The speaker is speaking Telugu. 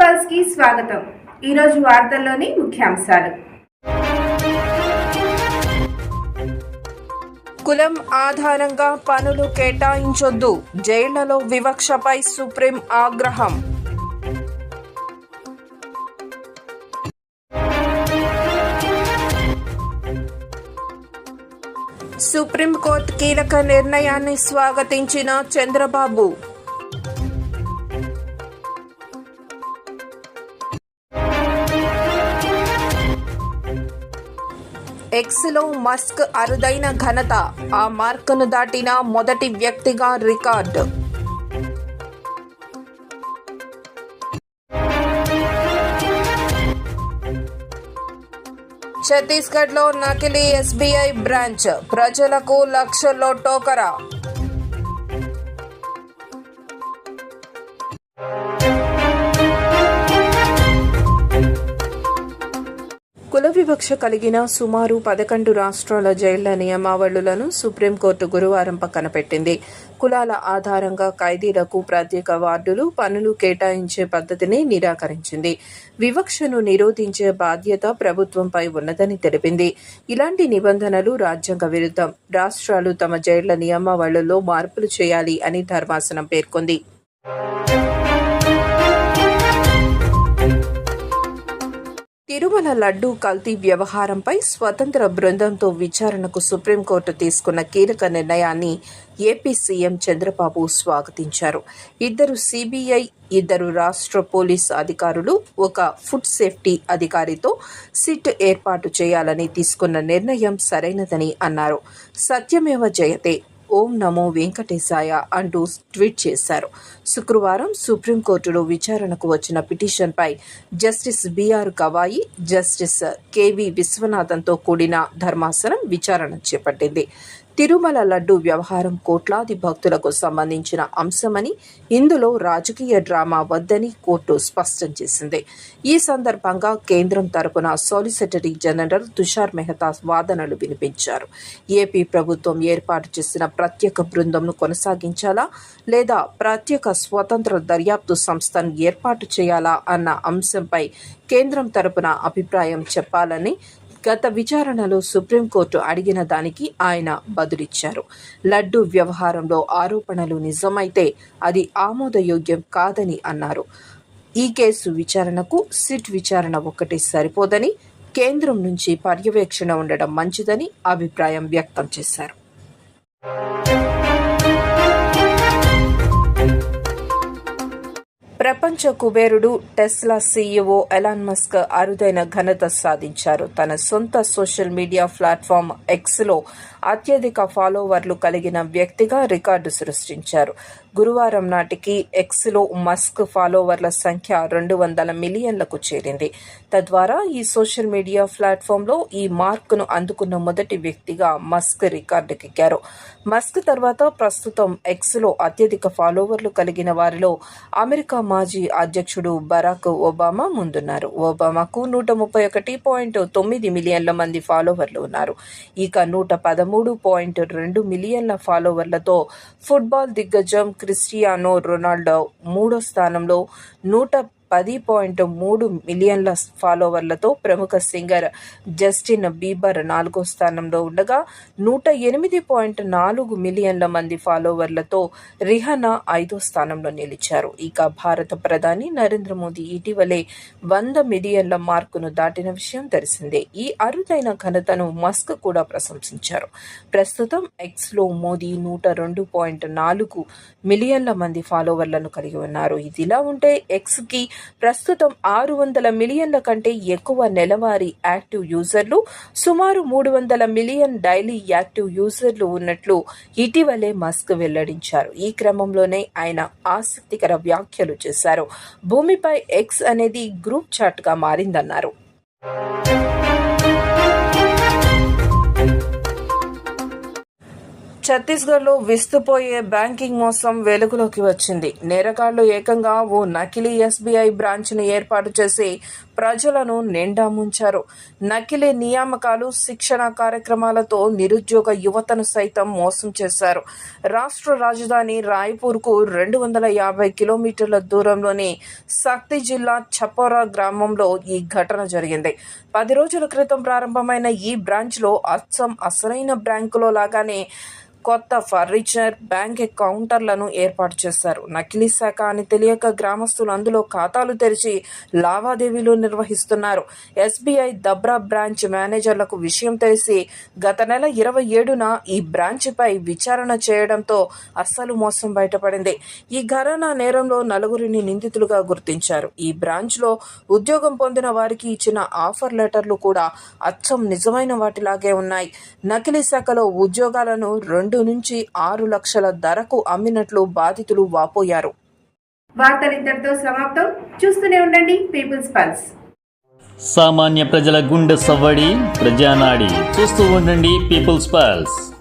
పల్స్కి స్వాగతం. ఈరోజు వార్తల్లోని ముఖ్యాంశాలు. కులం ఆధారంగా పనులు కేటాయించొద్దు. జైళ్ళలో వివక్షపై సుప్రీం ఆగ్రహం. సుప్రీంకోర్టు కీలక నిర్ణయాన్ని స్వాగతించిన చంద్రబాబు. ఎక్స్లో మస్క్ అరుదైన ఘనత. ఆ మార్కును దాటిన మొదటి వ్యక్తిగా రికార్డు. ఛత్తీస్గఢ్లో నకిలీ ఎస్బీఐ బ్రాంచ్. ప్రజలకు లక్షల్లో టోకరా. వివక్ష కలిగిన సుమారు పదకొండు రాష్ట్రాల జైళ్ళ నియమావళులను సుప్రీంకోర్టు గురువారం పక్కన పెట్టింది. కులాల ఆధారంగా ఖైదీలకు ప్రత్యేక వార్డులు పనులు కేటాయించే పద్ధతిని నిరాకరించింది. వివక్షను నిరోధించే బాధ్యత ప్రభుత్వంపై ఉన్నదని తెలిపింది. ఇలాంటి నిబంధనలు రాజ్యాంగ విరుద్ధం. రాష్ట్రాలు తమ జైళ్ళ నియమావళుల్లో మార్పులు చేయాలి అని ధర్మాసనం పేర్కొంది. తిరుమల లడ్డూ కల్తీ వ్యవహారంపై స్వతంత్ర బృందంతో విచారణకు సుప్రీంకోర్టు తీసుకున్న కీలక నిర్ణయాన్ని ఏపీ సీఎం చంద్రబాబు స్వాగతించారు. ఇద్దరు సిబిఐ ఇద్దరు రాష్ట్ర పోలీస్ అధికారులు ఒక ఫుడ్ సేఫ్టీ అధికారితో సిట్ ఏర్పాటు చేయాలని తీసుకున్న నిర్ణయం సరైనదని అన్నారు. సత్యమేవ జయతే ఓం నమో వెంకటేశాయ అంటూ ట్వీట్ చేశారు. శుక్రవారం సుప్రీంకోర్టులో విచారణకు వచ్చిన పిటిషన్పై justice BR Gavai justice KV విశ్వనాథన్తో కూడిన ధర్మాసనం విచారణ చేపట్టింది. తిరుమల లడ్డు వ్యవహారం కోట్లాది భక్తులకు సంబంధించిన అంశమని ఇందులో రాజకీయ డ్రామా వద్దని కోర్టు స్పష్టం చేసింది. ఈ సందర్భంగా కేంద్రం తరపున సాలిసిటరీ జనరల్ తుషార్ మెహతా వాదనలు వినిపించారు. ఏపీ ప్రభుత్వం ఏర్పాటు చేసిన ప్రత్యేక బృందంను కొనసాగించాలా లేదా ప్రత్యేక స్వతంత్ర దర్యాప్తు సంస్థను ఏర్పాటు చేయాలా అన్న అంశంపై కేంద్రం తరపున అభిప్రాయం చెప్పాలని గత విచారణలో సుప్రీంకోర్టు అడిగిన దానికి ఆయన బదులిచ్చారు. లడ్డు వ్యవహారంలో ఆరోపణలు నిజమైతే అది ఆమోదయోగ్యం కాదని అన్నారు. ఈ కేసు విచారణకు సిట్ విచారణ ఒక్కటి సరిపోదని కేంద్రం నుంచి పర్యవేక్షణ ఉండడం మంచిదని అభిప్రాయం వ్యక్తం చేశారు. ప్రపంచ కుబేరుడు టెస్లా సీఈఓ ఎలాన్ మస్క్ అరుదైన ఘనత సాధించారు. తన సొంత సోషల్ మీడియా ప్లాట్ఫామ్ ఎక్స్లో అత్యధిక ఫాలోవర్లు కలిగిన వ్యక్తిగా రికార్డు సృష్టించారు. గురువారం నాటికి ఎక్స్లో మస్క్ ఫాలోవర్ల సంఖ్య రెండు వందల మిలియన్లకు చేరింది. తద్వారా ఈ సోషల్ మీడియా ప్లాట్ఫామ్లో ఈ మార్క్ను అందుకున్న మొదటి వ్యక్తిగా మస్క్ రికార్డుకెక్కారు. మస్క్ తర్వాత ప్రస్తుతం ఎక్స్లో అత్యధిక ఫాలోవర్లు కలిగిన వారిలో అమెరికా మాజీ అధ్యక్షుడు బరాక్ ఒబామా ముందున్నారు. ఒబామాకు నూట ముప్పై ఒకటి పాయింట్ తొమ్మిది మిలియన్ల మంది ఫాలోవర్లు ఉన్నారు. ఇక నూట పదమూడు పాయింట్ రెండు మిలియన్ల ఫాలోవర్లతో ఫుట్బాల్ దిగ్గజం క్రిస్టియానో రొనాల్డో మూడో స్థానంలో నూట పది పాయింట్ మూడు మిలియన్ల ఫాలోవర్లతో ప్రముఖ సింగర్ జస్టిన్ బీబర్ నాలుగో స్థానంలో ఉండగా నూట ఎనిమిది పాయింట్ నాలుగు మిలియన్ల మంది ఫాలోవర్లతో రిహనా ఐదో స్థానంలో నిలిచారు. ఇక భారత ప్రధాని నరేంద్ర మోదీ ఇటీవలే వంద మిలియన్ల మార్కును దాటిన విషయం తెలిసిందే. ఈ అరుదైన ఘనతను మస్క్ కూడా ప్రశంసించారు. ప్రస్తుతం ఎక్స్లో మోదీ నూట రెండు పాయింట్ నాలుగు మిలియన్ల మంది ఫాలోవర్లను కలిగి ఉన్నారు. ఇదిలా ఉంటే ఎక్స్కి ప్రస్తుతం ఆరు వందల మిలియన్ల కంటే ఎక్కువ నెలవారీ యాక్టివ్ యూజర్లు సుమారు మూడు వందల మిలియన్ డైలీ యాక్టివ్ యూజర్లు ఉన్నట్లు ఇటీవలే మస్క్ వెల్లడించారు. ఈ క్రమంలోనే ఆయన ఆసక్తికర వ్యాఖ్యలు చేశారు. భూమిపై ఎక్స్ అనేది గ్రూప్ చాట్గా మారిందన్నారు. ఛత్తీస్గఢ్లో విస్తుపోయే బ్యాంకింగ్ మోసం వెలుగులోకి వచ్చింది. నేరగాళ్ళు ఏకంగా ఓ నకిలీ ఎస్బీఐ బ్రాంచ్ను ఏర్పాటు చేసి ప్రజలను నిండా ముంచారు. నకిలీ నియామకాలు శిక్షణ కార్యక్రమాలతో నిరుద్యోగ యువతను సైతం మోసం చేశారు. రాష్ట్ర రాజధాని రాయ్పూర్కు రెండు వందల యాభై కిలోమీటర్ల దూరంలోని శక్తి జిల్లా చపోరా గ్రామంలో ఈ ఘటన జరిగింది. పది రోజుల క్రితం ప్రారంభమైన ఈ బ్రాంచ్లో అచ్చం అసలైన బ్యాంకులో లాగానే కొత్త ఫర్నిచర్ బ్యాంక్ కౌంటర్లను ఏర్పాటు చేశారు. నకిలీ శాఖ అని తెలియక గ్రామస్తులు అందులో ఖాతాలు తెరిచి లావాదేవీలు నిర్వహిస్తున్నారు. ఎస్బీఐ దబ్రా బ్రాంచ్ మేనేజర్లకు విషయం తెలిసి గత నెల ఇరవై ఏడున ఈ బ్రాంచ్పై విచారణ చేయడంతో అస్సలు మోసం బయటపడింది. ఈ ఘరానా నేరంలో నలుగురిని నిందితులుగా గుర్తించారు. ఈ బ్రాంచ్లో ఉద్యోగం పొందిన వారికి ఇచ్చిన ఆఫర్ లెటర్లు కూడా అచ్చం నిజమైన వాటిలాగే ఉన్నాయి. నకిలీ శాఖలో ఉద్యోగాలను రెండు నుంచి ఆరు లక్షల ధరకు అమ్మినట్లు బాధితులు వాపోయారు. సమాప్తం. చూస్తూనే ఉండండి పీపుల్స్ పల్స్. సామాన్య ప్రజల గుండె సవ్వడి ప్రజానాడి. చూస్తూ ఉండండి పీపుల్స్ పల్స్.